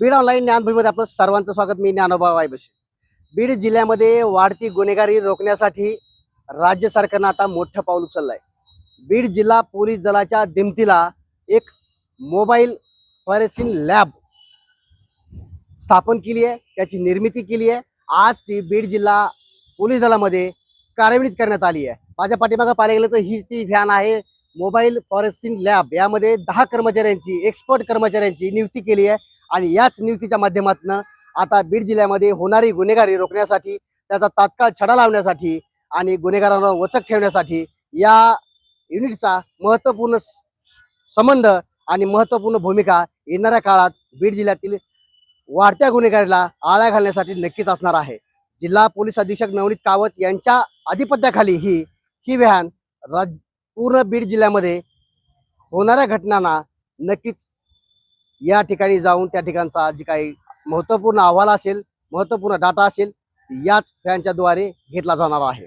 Beed online ज्ञानभूमीमध्ये आपलं सर्वांचं स्वागत. मी ज्ञानोबा वायबशे. बीड जिल्ह्यामध्ये वाढती गुन्हेगारी रोखण्यासाठी राज्य सरकारनं आता मोठं पाऊल उचललं आहे बीड जिल्हा पोलीस दलाच्या दिमतीला एक मोबाईल फॉरेसिंग लॅब स्थापन केली आहे. त्याची निर्मिती केली आहे. आज ती बीड जिल्हा पोलीस दलामध्ये कार्यान्वित करण्यात आली आहे. माझ्या पाठीमागं पाहायला गेलं तर ही ती व्हॅन आहे. Mobile forensic lab. यामध्ये दहा कर्मचाऱ्यांची एक्सपर्ट कर्मचाऱ्यांची नियुक्ती केली आहे. आणि याच नियुक्तीच्या माध्यमातून आता बीड जिल्ह्यामध्ये होणारी गुन्हेगारी रोखण्यासाठी त्याचा तात्काळ छडा लावण्यासाठी आणि गुन्हेगारांवर वचक ठेवण्यासाठी या युनिटचा महत्त्वपूर्ण संबंध आणि महत्त्वपूर्ण भूमिका येणाऱ्या काळात बीड जिल्ह्यातील वाढत्या गुन्हेगारीला आळा घालण्यासाठी नक्कीच असणार आहे. जिल्हा पोलीस अधीक्षक नवनीत कावत यांच्या अधिपत्याखाली ही ही व्हॅन राज पूर्ण बीड जिल्ह्यामध्ये होणाऱ्या घटनांना नक्कीच या ठिकाणी जाऊन त्या ठिकाणचा जी काही महत्त्वपूर्ण अहवाल असेल महत्त्वपूर्ण डाटा असेल याच फॅनच्या द्वारे घेतला जाणार आहे.